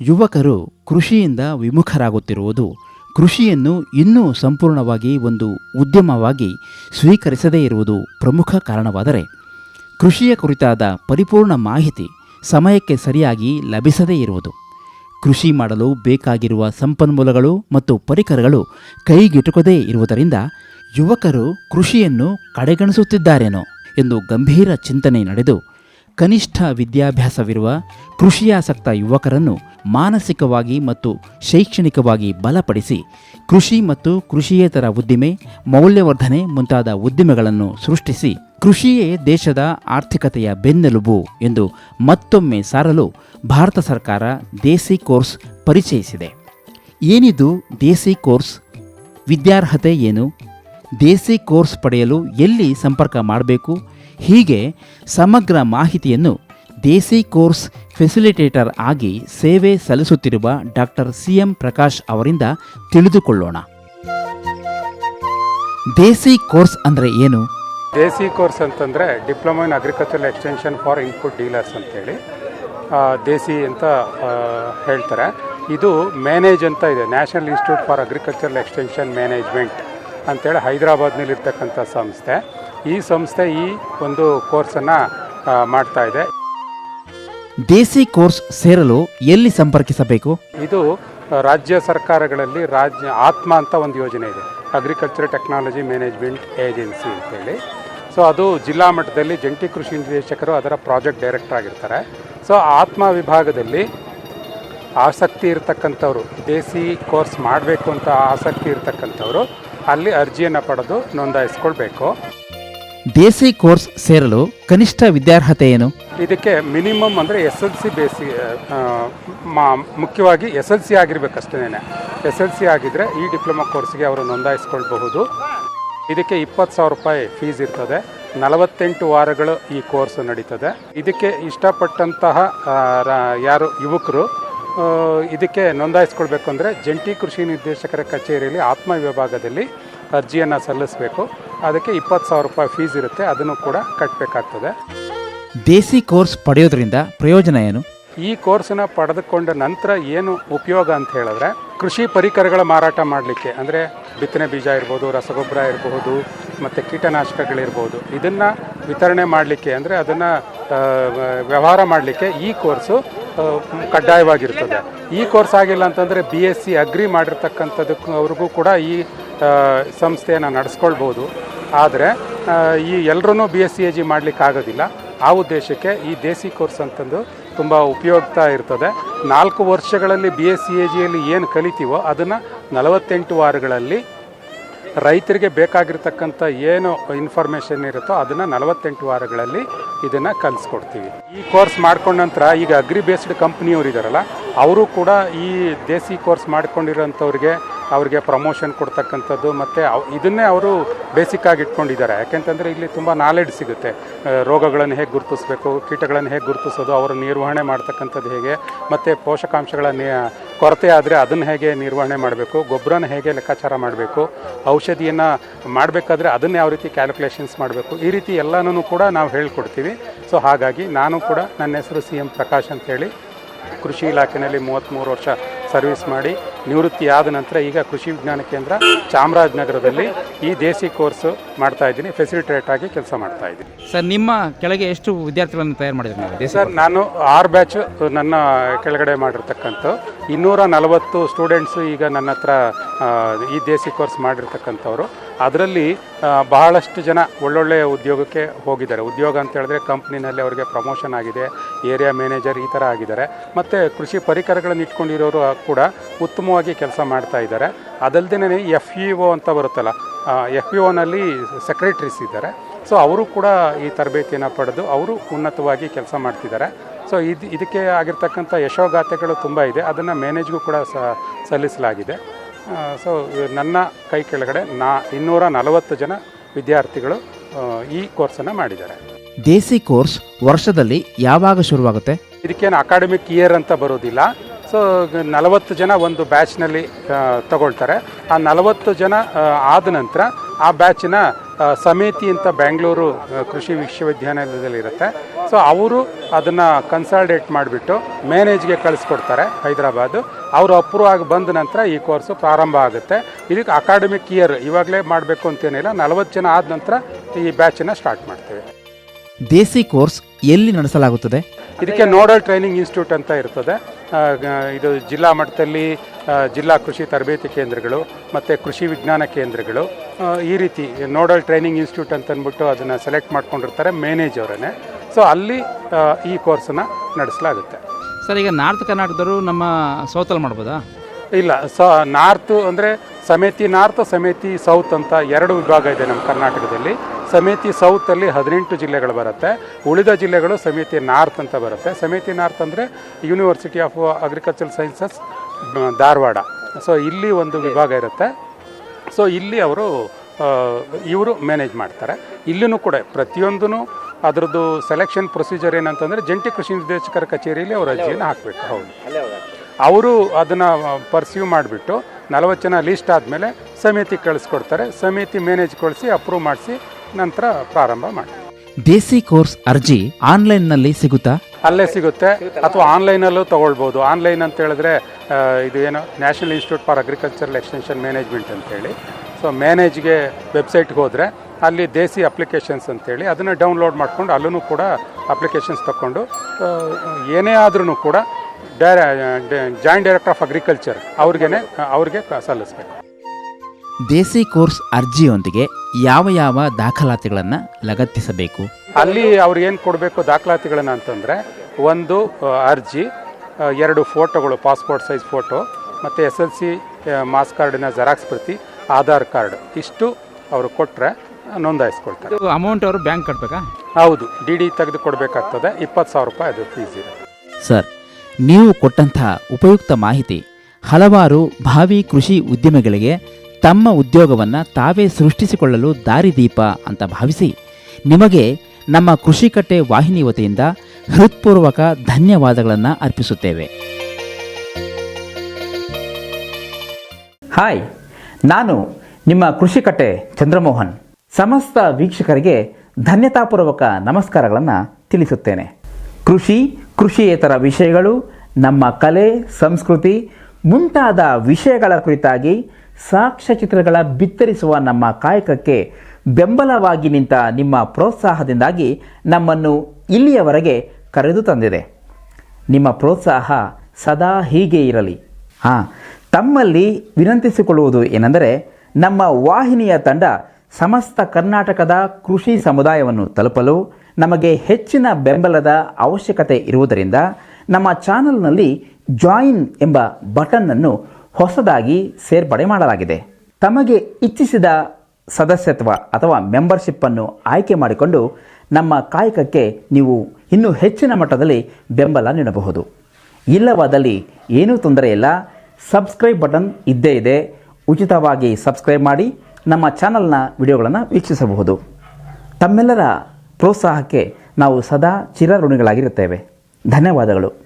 ಯುವಕರು ಕೃಷಿಯಿಂದ ವಿಮುಖರಾಗುತ್ತಿರುವುದು ಕೃಷಿಯನ್ನು ಇನ್ನೂ ಸಂಪೂರ್ಣವಾಗಿ ಒಂದು ಉದ್ಯಮವಾಗಿ ಸ್ವೀಕರಿಸದೇ ಇರುವುದು ಪ್ರಮುಖ ಕಾರಣವಾದರೆ ಕೃಷಿಯ ಕುರಿತಾದ ಪರಿಪೂರ್ಣ ಮಾಹಿತಿ ಸಮಯಕ್ಕೆ ಸರಿಯಾಗಿ ಲಭಿಸದೇ ಇರುವುದು. ಕೃಷಿ ಮಾಡಲು ಬೇಕಾಗಿರುವ ಸಂಪನ್ಮೂಲಗಳು ಮತ್ತು ಪರಿಕರಗಳು ಕೈಗೆಟುಕದೇ ಇರುವುದರಿಂದ ಯುವಕರು ಕೃಷಿಯನ್ನು ಕಡೆಗಣಿಸುತ್ತಿದ್ದಾರೇನೋ ಎಂದು ಗಂಭೀರ ಚಿಂತನೆ ನಡೆದು ಕನಿಷ್ಠ ವಿದ್ಯಾಭ್ಯಾಸವಿರುವ ಕೃಷಿಯಾಸಕ್ತ ಯುವಕರನ್ನು ಮಾನಸಿಕವಾಗಿ ಮತ್ತು ಶೈಕ್ಷಣಿಕವಾಗಿ ಬಲಪಡಿಸಿ ಕೃಷಿ ಮತ್ತು ಕೃಷಿಯೇತರ ಉದ್ದಿಮೆ, ಮೌಲ್ಯವರ್ಧನೆ ಮುಂತಾದ ಉದ್ದಿಮೆಗಳನ್ನು ಸೃಷ್ಟಿಸಿ ಕೃಷಿಯೇ ದೇಶದ ಆರ್ಥಿಕತೆಯ ಬೆನ್ನೆಲುಬು ಎಂದು ಮತ್ತೊಮ್ಮೆ ಸಾರಲು ಭಾರತ ಸರ್ಕಾರ ದೇಸಿ ಕೋರ್ಸ್ ಪರಿಚಯಿಸಿದೆ. ಏನಿದು ದೇಸಿ ಕೋರ್ಸ್? ವಿದ್ಯಾರ್ಹತೆ ಏನು? ದೇಸಿ ಕೋರ್ಸ್ ಪಡೆಯಲು ಎಲ್ಲಿ ಸಂಪರ್ಕ ಮಾಡಬೇಕು? ಹೀಗೆ ಸಮಗ್ರ ಮಾಹಿತಿಯನ್ನು ದೇಸಿ ಕೋರ್ಸ್ ಫೆಸಿಲಿಟೇಟರ್ ಆಗಿ ಸೇವೆ ಸಲ್ಲಿಸುತ್ತಿರುವ ಡಾಕ್ಟರ್ ಸಿ ಎಂ ಪ್ರಕಾಶ್ ಅವರಿಂದ ತಿಳಿದುಕೊಳ್ಳೋಣ. ದೇಸಿ ಕೋರ್ಸ್ ಅಂದರೆ ಏನು? ದೇಸಿ ಕೋರ್ಸ್ ಅಂತಂದರೆ diploma in agricultural extension for input dealers ಅಂತೇಳಿ ದೇಸಿ ಅಂತ ಹೇಳ್ತಾರೆ. ಇದು ಮ್ಯಾನೇಜ್ ಅಂತ ಇದೆ. National institute for agricultural extension management ಅಂತೇಳಿ ಹೈದರಾಬಾದ್ನಲ್ಲಿರ್ತಕ್ಕಂಥ ಸಂಸ್ಥೆ. ಈ ಸಂಸ್ಥೆ ಈ ಒಂದು ಕೋರ್ಸನ್ನು ಮಾಡ್ತಾ ಇದೆ. ದೇಸಿ ಕೋರ್ಸ್ ಸೇರಲು ಎಲ್ಲಿ ಸಂಪರ್ಕಿಸಬೇಕು? ಇದು ರಾಜ್ಯ ಸರ್ಕಾರಗಳಲ್ಲಿ ರಾಜ್ಯ ಆತ್ಮ ಅಂತ ಒಂದು ಯೋಜನೆ ಇದೆ. ಅಗ್ರಿಕಲ್ಚರ್ ಟೆಕ್ನಾಲಜಿ ಮ್ಯಾನೇಜ್ಮೆಂಟ್ ಏಜೆನ್ಸಿ ಅಂತೇಳಿ. ಸೊ ಅದು ಜಿಲ್ಲಾ ಮಟ್ಟದಲ್ಲಿ ಜಂಟಿ ಕೃಷಿ ನಿರ್ದೇಶಕರು ಅದರ ಪ್ರಾಜೆಕ್ಟ್ ಡೈರೆಕ್ಟರ್ ಆಗಿರ್ತಾರೆ. ಸೊ ಆತ್ಮ ವಿಭಾಗದಲ್ಲಿ ಆಸಕ್ತಿ ಇರತಕ್ಕಂಥವ್ರು ದೇಸಿ ಕೋರ್ಸ್ ಮಾಡಬೇಕು ಅಂತ ಆಸಕ್ತಿ ಇರತಕ್ಕಂಥವ್ರು ಅಲ್ಲಿ ಅರ್ಜಿಯನ್ನು ಪಡೆದು ನೋಂದಾಯಿಸ್ಕೊಳ್ಬೇಕು. ದೇಸಿ ಕೋರ್ಸ್ ಸೇರಲು ಕನಿಷ್ಠ ವಿದ್ಯಾರ್ಹತೆ ಏನು? ಇದಕ್ಕೆ ಮಿನಿಮಮ್ ಅಂದರೆ ಎಸ್ ಎಲ್ ಸಿ ಬೇಸಿ ಮಾ, ಮುಖ್ಯವಾಗಿ ಎಸ್ ಎಲ್ ಸಿ ಆಗಿರ್ಬೇಕಷ್ಟೇ ಎಸ್ ಎಲ್ ಸಿ ಆಗಿದ್ದರೆ ಈ ಡಿಪ್ಲೊಮಾ ಕೋರ್ಸ್ಗೆ ಅವರು ನೋಂದಾಯಿಸ್ಕೊಳ್ಬಹುದು. ಇದಕ್ಕೆ ಇಪ್ಪತ್ತು ಸಾವಿರ ರೂಪಾಯಿ ಫೀಸ್ ಇರ್ತದೆ. ನಲವತ್ತೆಂಟು ವಾರಗಳು ಈ ಕೋರ್ಸ್ ನಡೀತದೆ. ಇದಕ್ಕೆ ಇಷ್ಟಪಟ್ಟಂತಹ ಯಾರು ಯುವಕರು ಇದಕ್ಕೆ ನೋಂದಾಯಿಸ್ಕೊಳ್ಬೇಕು ಅಂದರೆ ಜಂಟಿ ಕೃಷಿ ನಿರ್ದೇಶಕರ ಕಚೇರಿಯಲ್ಲಿ ಆತ್ಮ ವಿಭಾಗದಲ್ಲಿ ಅರ್ಜಿಯನ್ನು ಸಲ್ಲಿಸಬೇಕು. ಅದಕ್ಕೆ ಇಪ್ಪತ್ತು ಸಾವಿರ ರೂಪಾಯಿ ಫೀಸ್ ಇರುತ್ತೆ. ಅದನ್ನು ಕೂಡ ಕಟ್ಟಬೇಕಾಗ್ತದೆ ದೇಸಿ ಕೋರ್ಸ್ ಪಡೆಯೋದ್ರಿಂದ ಪ್ರಯೋಜನ ಏನು? ಈ ಕೋರ್ಸ್ನ ಪಡೆದುಕೊಂಡ ನಂತರ ಏನು ಉಪಯೋಗ ಅಂತ ಹೇಳಿದ್ರೆ, ಕೃಷಿ ಪರಿಕರಗಳ ಮಾರಾಟ ಮಾಡಲಿಕ್ಕೆ, ಅಂದರೆ ಬಿತ್ತನೆ ಬೀಜ ಇರ್ಬೋದು, ರಸಗೊಬ್ಬರ ಇರಬಹುದು ಮತ್ತು ಕೀಟನಾಶಕಗಳಿರ್ಬೋದು, ಇದನ್ನು ವಿತರಣೆ ಮಾಡಲಿಕ್ಕೆ, ಅಂದರೆ ಅದನ್ನು ವ್ಯವಹಾರ ಮಾಡಲಿಕ್ಕೆ ಈ ಕೋರ್ಸು ಕಡ್ಡಾಯವಾಗಿರ್ತದೆ. ಈ ಕೋರ್ಸ್ ಆಗಿಲ್ಲ ಅಂತಂದರೆ ಬಿ ಎಸ್ ಸಿ ಅಗ್ರಿ ಮಾಡಿರ್ತಕ್ಕಂಥದಕ್ಕೂ ಅವ್ರಿಗೂ ಕೂಡ ಈ ಸಂಸ್ಥೆಯನ್ನು ನಡೆಸ್ಕೊಳ್ಬೋದು. ಆದರೆ ಈ ಎಲ್ಲರೂ B S C A G ಮಾಡಲಿಕ್ಕೆ ಆಗೋದಿಲ್ಲ ಆ ಉದ್ದೇಶಕ್ಕೆ ಈ ದೇಸಿ ಕೋರ್ಸ್ ಅಂತಂದು ತುಂಬ ಉಪಯುಕ್ತ ಇರ್ತದೆ. ನಾಲ್ಕು ವರ್ಷಗಳಲ್ಲಿ ಬಿ ಎಸ್ ಸಿ ಎ ಜಿಯಲ್ಲಿ ಏನು ಕಲಿತೀವೋ ಅದನ್ನು ನಲವತ್ತೆಂಟು ವಾರಗಳಲ್ಲಿ ರೈತರಿಗೆ ಬೇಕಾಗಿರ್ತಕ್ಕಂಥ ಏನು ಇನ್ಫಾರ್ಮೇಷನ್ ಇರುತ್ತೋ ಅದನ್ನು ನಲವತ್ತೆಂಟು ವಾರಗಳಲ್ಲಿ ಇದನ್ನು ಕಲಿಸ್ಕೊಡ್ತೀವಿ. ಈ ಕೋರ್ಸ್ ಮಾಡ್ಕೊಂಡ ನಂತರ ಈಗ ಅಗ್ರಿ ಬೇಸ್ಡ್ ಕಂಪ್ನಿಯವರು ಇದ್ದಾರಲ್ಲ ಅವರು ಕೂಡ ಈ ದೇಸಿ ಕೋರ್ಸ್ ಮಾಡ್ಕೊಂಡಿರೋಂಥವ್ರಿಗೆ ಅವ್ರಿಗೆ ಪ್ರಮೋಷನ್ ಕೊಡ್ತಕ್ಕಂಥದ್ದು ಮತ್ತು ಇದನ್ನೇ ಅವರು ಬೇಸಿಕ್ಕಾಗಿ ಇಟ್ಕೊಂಡಿದ್ದಾರೆ. ಯಾಕೆಂತಂದರೆ ಇಲ್ಲಿ ತುಂಬ ನಾಲೆಡ್ಜ್ ಸಿಗುತ್ತೆ. ರೋಗಗಳನ್ನು ಹೇಗೆ ಗುರುತಿಸಬೇಕು, ಕೀಟಗಳನ್ನು ಹೇಗೆ ಗುರುತಿಸೋದು, ಅವರ ನಿರ್ವಹಣೆ ಮಾಡ್ತಕ್ಕಂಥದ್ದು ಹೇಗೆ, ಮತ್ತು ಪೋಷಕಾಂಶಗಳ ಕೊರತೆ ಆದರೆ ಅದನ್ನು ಹೇಗೆ ನಿರ್ವಹಣೆ ಮಾಡಬೇಕು ಗೊಬ್ಬರನ ಹೇಗೆ ಲೆಕ್ಕಾಚಾರ ಮಾಡಬೇಕು, ಔಷಧಿಯನ್ನು ಮಾಡಬೇಕಾದ್ರೆ ಅದನ್ನು ಯಾವ ರೀತಿ ಕ್ಯಾಲ್ಕುಲೇಷನ್ಸ್ ಮಾಡಬೇಕು, ಈ ರೀತಿ ಎಲ್ಲನೂ ಕೂಡ ನಾವು ಹೇಳ್ಕೊಡ್ತೀವಿ. ಸೊ ಹಾಗಾಗಿ ನಾನು ಕೂಡ ನನ್ನ ಹೆಸರು ಸಿ ಎಂ ಪ್ರಕಾಶ್ ಅಂತೇಳಿ ಕೃಷಿ ಇಲಾಖೆಯಲ್ಲಿ ಮೂವತ್ತ್ಮೂರು ವರ್ಷ ಸರ್ವಿಸ್ ಮಾಡಿ ನಿವೃತ್ತಿ ಆದ ನಂತರ ಈಗ ಕೃಷಿ ವಿಜ್ಞಾನ ಕೇಂದ್ರ ಚಾಮರಾಜನಗರದಲ್ಲಿ ಈ ದೇಸಿ ಕೋರ್ಸು ಮಾಡ್ತಾ ಇದ್ದೀನಿ ಫೆಸಿಲಿಟೇಟ್ ಆಗಿ ಕೆಲಸ ಮಾಡ್ತಾ ಇದ್ದೀನಿ. ಸರ್ ನಿಮ್ಮ ಕೆಳಗೆ ಎಷ್ಟು ವಿದ್ಯಾರ್ಥಿಗಳನ್ನು ತಯಾರು ಮಾಡಿದ್ರು ಸರ್ ನಾನು ಆರು ಬ್ಯಾಚ್ ನನ್ನ ಕೆಳಗಡೆ ಮಾಡಿರ್ತಕ್ಕಂಥ ಇನ್ನೂರ ನಲವತ್ತು ಸ್ಟೂಡೆಂಟ್ಸು ಈಗ ನನ್ನ ಹತ್ರ ಈ ದೇಸಿ ಕೋರ್ಸ್ ಮಾಡಿರ್ತಕ್ಕಂಥವ್ರು. ಅದರಲ್ಲಿ ಬಹಳಷ್ಟು ಜನ ಒಳ್ಳೊಳ್ಳೆಯ ಉದ್ಯೋಗಕ್ಕೆ ಹೋಗಿದ್ದಾರೆ. ಉದ್ಯೋಗ ಅಂತ ಹೇಳಿದ್ರೆ ಕಂಪ್ನಿನಲ್ಲಿ ಅವರಿಗೆ ಪ್ರಮೋಷನ್ ಆಗಿದೆ ಏರಿಯಾ ಮ್ಯಾನೇಜರ್ ಈ ಥರ ಆಗಿದ್ದಾರೆ. ಮತ್ತು ಕೃಷಿ ಪರಿಕರಗಳನ್ನು ಇಟ್ಕೊಂಡಿರೋರು ಕೂಡ ಉತ್ತಮವಾಗಿ ಕೆಲಸ ಮಾಡ್ತಾ ಇದ್ದಾರೆ. ಅದಲ್ಲದೆ ಎಫ್ ಇ ಒ ಅಂತ ಬರುತ್ತಲ್ಲ ಎಫ್ ಇ ಒನಲ್ಲಿ ಸೆಕ್ರೆಟ್ರೀಸ್ ಇದ್ದಾರೆ. ಸೊ ಅವರು ಕೂಡ ಈ ತರಬೇತಿಯನ್ನು ಪಡೆದು, ಅವರು ಉನ್ನತವಾಗಿ ಕೆಲಸ ಮಾಡ್ತಿದ್ದಾರೆ. ಸೊ ಇದು ಇದಕ್ಕೆ ಆಗಿರ್ತಕ್ಕಂಥ ಯಶೋಗಾಥೆಗಳು ತುಂಬ ಇದೆ. ಅದನ್ನು ಮ್ಯಾನೇಜ್ಗೂ ಕೂಡ ಸ ಸಲ್ಲಿಸಲಾಗಿದೆ. ಸೊ ನನ್ನ ಕೈ ಕೆಳಗಡೆ ನಾ ಇನ್ನೂರ ನಲವತ್ತು ಜನ ವಿದ್ಯಾರ್ಥಿಗಳು ಈ ಕೋರ್ಸನ್ನು ಮಾಡಿದ್ದಾರೆ. ದೇಸಿ ಕೋರ್ಸ್ ವರ್ಷದಲ್ಲಿ ಯಾವಾಗ ಶುರುವಾಗುತ್ತೆ? ಇದಕ್ಕೇನು ಅಕಾಡೆಮಿಕ್ ಇಯರ್ ಅಂತ ಬರೋದಿಲ್ಲ. ಸೊ ನಲವತ್ತು ಜನ ಒಂದು ಬ್ಯಾಚ್ನಲ್ಲಿ ತಗೊಳ್ತಾರೆ. ಆ ನಲವತ್ತು ಜನ ಆದ ನಂತರ ಆ ಬ್ಯಾಚಿನ ಸಮಿತಿ ಅಂತ ಬೆಂಗಳೂರು ಕೃಷಿ ವಿಶ್ವವಿದ್ಯಾನಿಲಯದಲ್ಲಿ ಇರುತ್ತೆ ಸೊ ಅವರು ಅದನ್ನು ಕನ್ಸಾಲ್ಡೇಟ್ ಮಾಡಿಬಿಟ್ಟು ಮ್ಯಾನೇಜ್ಗೆ ಕಳಿಸ್ಕೊಡ್ತಾರೆ ಹೈದರಾಬಾದ್. ಅವರು ಅಪ್ರೂವ್ ಆಗಿ ಬಂದ ನಂತರ ಈ ಕೋರ್ಸು ಪ್ರಾರಂಭ ಆಗುತ್ತೆ. ಇದಕ್ಕೆ ಅಕಾಡೆಮಿಕ್ ಇಯರ್ ಇವಾಗಲೇ ಮಾಡಬೇಕು ಅಂತೇನಿಲ್ಲ ನಲವತ್ತು ಜನ ಆದ ನಂತರ ಈ ಬ್ಯಾಚನ್ನು ಸ್ಟಾರ್ಟ್ ಮಾಡ್ತೇವೆ. ದೇಸಿ ಕೋರ್ಸ್ ಎಲ್ಲಿ ನಡೆಸಲಾಗುತ್ತದೆ? ಇದಕ್ಕೆ ನೋಡಲ್ ಟ್ರೈನಿಂಗ್ ಇನ್ಸ್ಟಿಟ್ಯೂಟ್ ಅಂತ ಇರ್ತದೆ. ಇದು ಜಿಲ್ಲಾ ಮಟ್ಟದಲ್ಲಿ ಜಿಲ್ಲಾ ಕೃಷಿ ತರಬೇತಿ ಕೇಂದ್ರಗಳು ಮತ್ತು ಕೃಷಿ ವಿಜ್ಞಾನ ಕೇಂದ್ರಗಳು. ಈ ರೀತಿ ನೋಡಲ್ ಟ್ರೈನಿಂಗ್ ಇನ್ಸ್ಟಿಟ್ಯೂಟ್ ಅಂತ ಅಂದ್ಬಿಟ್ಟು ಅದನ್ನು ಸೆಲೆಕ್ಟ್ ಮಾಡ್ಕೊಂಡಿರ್ತಾರೆ ಮ್ಯಾನೇಜ್ ಅವರನ್ನೇ. ಸೊ ಅಲ್ಲಿ ಈ ಕೋರ್ಸನ್ನು ನಡೆಸಲಾಗುತ್ತೆ. ಸರ್ ಈಗ ನಾರ್ತ್ ಕರ್ನಾಟಕದವರು ನಮ್ಮ ಸೌತಲ್ಲಿ ಮಾಡ್ಬೋದಾ? ಇಲ್ಲ ಸೊ ನಾರ್ತು ಅಂದರೆ ಸಮೇತಿ ನಾರ್ತ್ ಸಮೇತಿ ಸೌತ್ ಅಂತ ಎರಡು ವಿಭಾಗ ಇದೆ ನಮ್ಮ ಕರ್ನಾಟಕದಲ್ಲಿ. ಸಮೇತಿ ಸೌತಲ್ಲಿ ಹದಿನೆಂಟು ಜಿಲ್ಲೆಗಳು ಬರುತ್ತೆ. ಉಳಿದ ಜಿಲ್ಲೆಗಳು ಸಮೇತಿ ನಾರ್ತ್ ಅಂತ ಬರುತ್ತೆ. ಸಮೇತಿ ನಾರ್ತ್ ಅಂದರೆ university of agriculture sciences Dharwad. So ಇಲ್ಲಿ ಒಂದು ವಿಭಾಗ ಇರುತ್ತೆ. ಸೊ ಇಲ್ಲಿ ಅವರು ಇವರು ಮ್ಯಾನೇಜ್ ಮಾಡ್ತಾರೆ. ಇಲ್ಲಿನೂ ಕೂಡ ಪ್ರತಿಯೊಂದೂ ಅದರದ್ದು ಸೆಲೆಕ್ಷನ್ ಪ್ರೊಸೀಜರ್ ಏನಂತಂದರೆ ಜಂಟಿ ಕೃಷಿ ನಿರ್ದೇಶಕರ ಕಚೇರಿಯಲ್ಲಿ ಅವರು ಅರ್ಜಿಯನ್ನು ಹಾಕಬೇಕು ಹೌದು. ಅವರು ಅದನ್ನು ಪರ್ಸ್ಯೂ ಮಾಡಿಬಿಟ್ಟು ನಲವತ್ತು ಜನ ಲೀಸ್ಟ್ ಆದಮೇಲೆ ಸಮಿತಿ ಕಳಿಸ್ಕೊಡ್ತಾರೆ ಸಮಿತಿ ಮ್ಯಾನೇಜ್ ಕಳಿಸಿ ಅಪ್ರೂವ್ ಮಾಡಿಸಿ ನಂತರ ಪ್ರಾರಂಭ ಮಾಡಿ. ದೇಸಿ ಕೋರ್ಸ್ ಅರ್ಜಿ ಆನ್ಲೈನ್ನಲ್ಲಿ ಸಿಗುತ್ತಾ? ಅಲ್ಲೇ ಸಿಗುತ್ತೆ. ಅಥವಾ ಆನ್ಲೈನಲ್ಲೂ ತೊಗೊಳ್ಬೋದು. ಆನ್ಲೈನ್ ಅಂತ ಹೇಳಿದ್ರೆ ಆ, ಇದು ಏನು national institute for agricultural extension management ಅಂತೇಳಿ. ಸೊ ಮ್ಯಾನೇಜ್ಗೆ ವೆಬ್ಸೈಟ್ಗೆ ಹೋದರೆ ಅಲ್ಲಿ ದೇಸಿ ಅಪ್ಲಿಕೇಶನ್ಸ್ ಅಂತೇಳಿ ಅದನ್ನು ಡೌನ್ಲೋಡ್ ಮಾಡ್ಕೊಂಡು ಅಲ್ಲೂ ಕೂಡ ಅಪ್ಲಿಕೇಶನ್ಸ್ ತಗೊಂಡು ಏನೇ ಆದ್ರೂ ಕೂಡ ಡೈರೆ ಜಾಯಿಂಟ್ ಡೈರೆಕ್ಟರ್ ಆಫ್ ಅಗ್ರಿಕಲ್ಚರ್ ಅವ್ರಿಗೇ ಅವ್ರಿಗೆ ಸಲ್ಲಿಸ್ಬೇಕು. ದೇಸಿ ಕೋರ್ಸ್ ಅರ್ಜಿಯೊಂದಿಗೆ ಯಾವ ಯಾವ ದಾಖಲಾತಿಗಳನ್ನು ಲಗತ್ತಿಸಬೇಕು? ಅಲ್ಲಿ ಅವ್ರಿಗೆ ಏನು ಕೊಡಬೇಕು ದಾಖಲಾತಿಗಳನ್ನು ಅಂತಂದರೆ ಒಂದು ಅರ್ಜಿ ಎರಡು ಫೋಟೋಗಳು ಪಾಸ್ಪೋರ್ಟ್ ಸೈಜ್ ಫೋಟೋ ಮತ್ತು ಎಸ್ ಎಲ್ ಸಿ ಮಾಸ್ ಕಾರ್ಡಿನ ಜೆರಾಕ್ಸ್ ಪ್ರತಿ ಆಧಾರ್ ಕಾರ್ಡ್ ಇಷ್ಟು ಅವರು ಕೊಟ್ಟರೆ ನೋಂದಾಯಿಸ್ಕೊಳ್ತಾರೆ. ಇದು ಅಮೌಂಟ್ ಅವರು ಬ್ಯಾಂಕ್ ಕಟ್ಟಬೇಕಾ ಹೌದು ಡಿ ಡಿ ತೆಗೆದು ಕೊಡಬೇಕಾಗ್ತದೆ ಇಪ್ಪತ್ತು ಸಾವಿರ ರೂಪಾಯಿ ಅದು ಫೀಸ್ ಇದೆ ಸರ್ ನೀವು ಕೊಟ್ಟಂತಹ ಉಪಯುಕ್ತ ಮಾಹಿತಿ ಹಲವಾರು ಭಾವಿ ಕೃಷಿ ಉದ್ಯಮಿಗಳಿಗೆ ತಮ್ಮ ಉದ್ಯೋಗವನ್ನು ತಾವೇ ಸೃಷ್ಟಿಸಿಕೊಳ್ಳಲು ದಾರಿದೀಪ ಅಂತ ಭಾವಿಸಿ ನಿಮಗೆ ನಮ್ಮ ಕೃಷಿಕಟ್ಟೆ ವಾಹಿನಿ ವತಿಯಿಂದ ಹೃತ್ಪೂರ್ವಕ ಧನ್ಯವಾದಗಳನ್ನು ಅರ್ಪಿಸುತ್ತೇವೆ. ಹಾಯ್ ನಾನು ನಿಮ್ಮ ಕೃಷಿಕಟ್ಟೆ ಚಂದ್ರಮೋಹನ್. ಸಮಸ್ತ ವೀಕ್ಷಕರಿಗೆ ಧನ್ಯತಾಪೂರ್ವಕ ನಮಸ್ಕಾರಗಳನ್ನು ತಿಳಿಸುತ್ತೇನೆ. ಕೃಷಿ, ಕೃಷಿಯೇತರ ವಿಷಯಗಳು, ನಮ್ಮ ಕಲೆ, ಸಂಸ್ಕೃತಿ ಮುಂತಾದ ವಿಷಯಗಳ ಕುರಿತಾಗಿ ಸಾಕ್ಷ್ಯಚಿತ್ರಗಳ ಬಿತ್ತರಿಸುವ ನಮ್ಮ ಕಾಯಕಕ್ಕೆ ಬೆಂಬಲವಾಗಿ ನಿಂತ ನಿಮ್ಮ ಪ್ರೋತ್ಸಾಹದಿಂದಾಗಿ ನಮ್ಮನ್ನು ಇಲ್ಲಿಯವರೆಗೆ ಕರೆದು ತಂದಿದೆ. ನಿಮ್ಮ ಪ್ರೋತ್ಸಾಹ ಸದಾ ಹೀಗೆ ಇರಲಿ. ಹಾಂ ತಮ್ಮಲ್ಲಿ ವಿನಂತಿಸಿಕೊಳ್ಳುವುದು ಏನೆಂದರೆ ನಮ್ಮ ವಾಹಿನಿಯ ತಂಡ ಸಮಸ್ತ ಕರ್ನಾಟಕದ ಕೃಷಿ ಸಮುದಾಯವನ್ನು ತಲುಪಲು ನಮಗೆ ಹೆಚ್ಚಿನ ಬೆಂಬಲದ ಅವಶ್ಯಕತೆ ಇರುವುದರಿಂದ ನಮ್ಮ ಚಾನಲ್ನಲ್ಲಿ ಜಾಯಿನ್ ಎಂಬ ಬಟನ್ ಅನ್ನು ಹೊಸದಾಗಿ ಸೇರ್ಪಡೆ ಮಾಡಲಾಗಿದೆ. ತಮಗೆ ಇಚ್ಛಿಸಿದ ಸದಸ್ಯತ್ವ ಅಥವಾ ಮೆಂಬರ್ಶಿಪ್ಪನ್ನು ಆಯ್ಕೆ ಮಾಡಿಕೊಂಡು ನಮ್ಮ ಕಾಯಕಕ್ಕೆ ನೀವು ಇನ್ನೂ ಹೆಚ್ಚಿನ ಮಟ್ಟದಲ್ಲಿ ಬೆಂಬಲ ನೀಡಬಹುದು. ಇಲ್ಲವಾದಲ್ಲಿ ಏನೂ ತೊಂದರೆ ಇಲ್ಲ. ಸಬ್ಸ್ಕ್ರೈಬ್ ಬಟನ್ ಇದ್ದೇ ಇದೆ. ಉಚಿತವಾಗಿ ಸಬ್ಸ್ಕ್ರೈಬ್ ಮಾಡಿ ನಮ್ಮ ಚಾನಲ್ನ ವಿಡಿಯೋಗಳನ್ನು ವೀಕ್ಷಿಸಬಹುದು. ತಮ್ಮೆಲ್ಲರ ಪ್ರೋತ್ಸಾಹಕ್ಕೆ ನಾವು ಸದಾ ಚಿರಋಣಿಗಳಾಗಿರುತ್ತೇವೆ. ಧನ್ಯವಾದಗಳು.